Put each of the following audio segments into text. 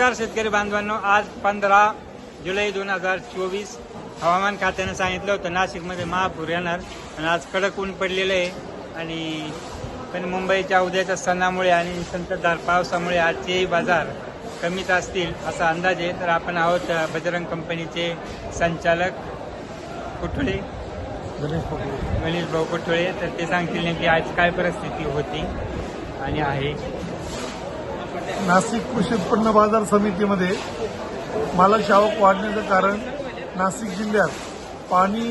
नमस्कार शेतकरी बांधवांनो आज पंधरा जुलै दोन हजार चोवीस हवामान खात्यानं सांगितलं होतं नाशिकमध्ये महापूर येणार आणि आज कडक ऊन पडलेलं आहे. आणि पण मुंबईच्या उद्याच्या सणामुळे आणि संततधार पावसामुळे आजचेही बाजार कमीच असतील असा अंदाज आहे. तर आपण आहोत बजरंग कंपनीचे संचालक कुठळे. गणेश भाऊ कुठळे. तर ते सांगतील नेमकी आज काय परिस्थिती होती आणि आहे. नाशिक कृषी उत्पन्न बाजार समितीमध्ये मालाची आवक वाढण्याचं कारण नाशिक जिल्ह्यात पाणी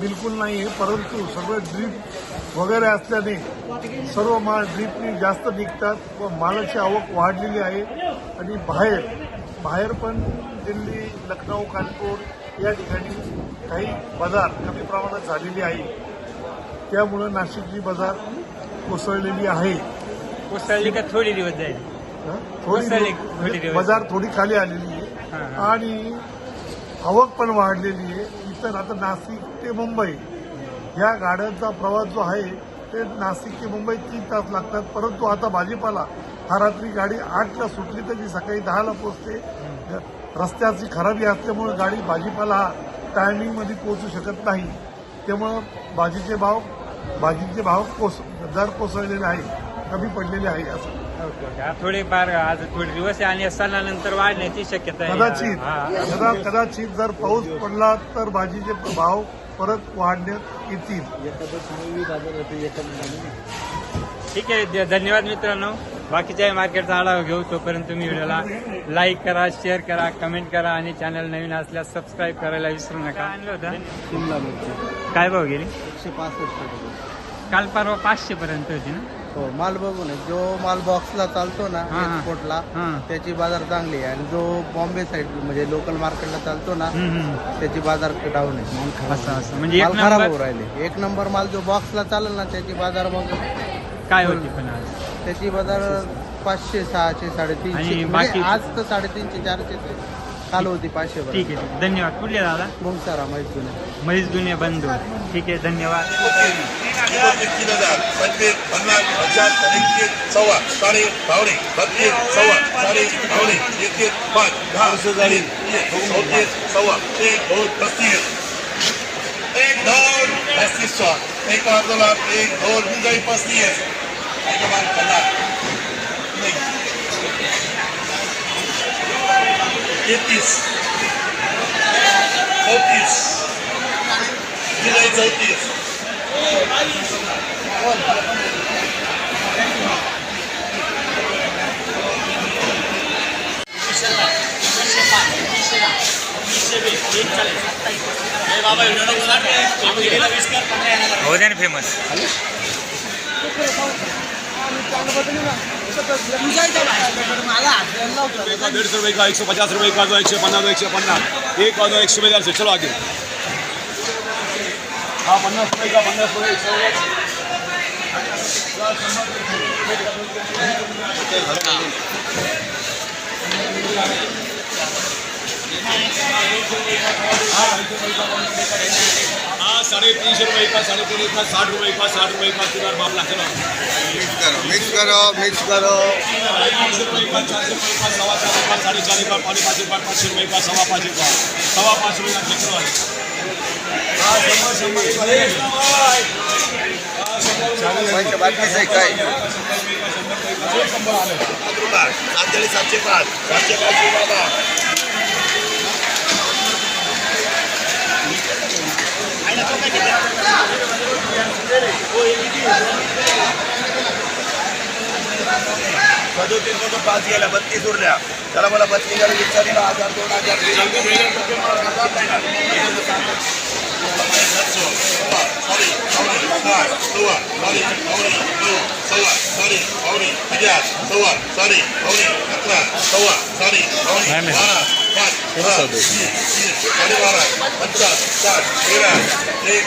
बिलकुल नाही आहे परंतु सगळं ड्रीप वगैरे असल्याने सर्व माल ड्रीपनी जास्त निघतात व मालाची आवक वाढलेली आहे. आणि बाहेर बाहेर पण दिल्ली लखनौ कानपूर या ठिकाणी काही बाजार कमी प्रमाणात झालेली आहे त्यामुळं नाशिकची बाजार कोसळलेली आहे. कोसळली का थोडी दिवस जाईल? थोडी. बाजार थोडी खाली आलेली आहे. हां. आणि आवक पण वाढलेली आहे. इतर आता नाशिक ते मुंबई. या गाड्यांचा प्रवास जो आहे ते नाशिक ते मुंबई तीन तास लागतात. परंतु आता भाजीपाला हा रात्री गाडी आठला सुटली तर ती सकाळी दहाला पोहोचते. रस्त्याची खराबी असल्यामुळे गाडी भाजीपाला हा टायमिंगमध्ये पोहोचू शकत नाही. त्यामुळं भाजीचे भाव भाजीचे भाव कोस दर कोसळलेले आहे कमी पडलेले आहे असं. थोडेफार आज थोडे दिवस आहे आणि सणानंतर वाढण्याची शक्यता आहे. कदाचित. हा, हा. कदा कदाचित जर पाऊस पडला तर भाजीचे भाव परत वाढण्यात येतील. ठीक आहे धन्यवाद मित्रांनो. बाकीच्या मार्केटचा आढावा घेऊ तोपर्यंत तुम्ही व्हिडिओला लाईक करा शेअर करा कमेंट करा आणि चॅनल नवीन असल्यास सबस्क्राईब करायला विसरू नका. आणलं होतं काय भाव गेली? एकशे पासष्ट रुपये. काल परवा पाचशे पर्यंत होती ना? हो माल बघून आहे. जो माल बॉक्सला चालतो ना हा, हा. एक्सपोर्टला हा. त्याची बाजार चांगली आहे आणि जो बॉम्बे साईड म्हणजे लोकल मार्केटला चालतो ना हम्म, हम्म. त्याची बाजार डाऊन आहे असं असं म्हणजे एक माल खराब नंबर होऊ राहिले एक नंबर माल जो बॉक्सला चालेल ना त्याची बाजार मग काय होती पण आज त्याची बाजार पाचशे सहाशे साडेतीनशे आणि म्हणजे बाकी- आज तर साडेतीनशे चारशे काल होती पाचशे ठीक आहे धन्यवाद कुठले दादा मग सारा माहिती नाही महेश दुनिया बंधू ठीक आहे धन्यवाद। तीन हजार पंचवीस पन्नास हजार एकतीस सव्वा साडे पावणे बत्तीस सव्वा साडे पावणे एकतीस पाच दहा झाली चौतीस सव्वा एक दोन पस्तीस एक दोन पस्तीस सौ एक अर्धा एक दोन होऊन जाईल पस्तीस एकतीस चौतीस जुलै चौतीस हो द्या ना. फेमस डेढ़ सौ रुपये का एक सौ पचास रुपये का दो एक सौ पन्ना दो एक सौ पन्ना एक और दो एक सौ हजार से चलो आगे. हाँ पन्नास रुपये का पन्नास रुपये एक सौ हाँ साढ़े तीन सौ रुपये का साढ़े तीन का साठ रुपये का साठ रुपये का तीन मामला चलो मिक्स करो मिक्स करो साढ़े तीन सौ रुपये का चार सौ रुपये का सवा चार रुपये का साढ़े चार रुपये पाँच पाँच रुपये पाँच सौ रुपये का सवा पाँच रुपये सवा पाँच रुपये का चलो आगे सातशे सातशे पाच सातशे पाचशे बाबा सदोतीस मधून पाच गेल्या बत्तीस उरल्या त्याला मला बत्तीस गेल्या विचारला हजार दोन हजार पचास साठ तेरा एक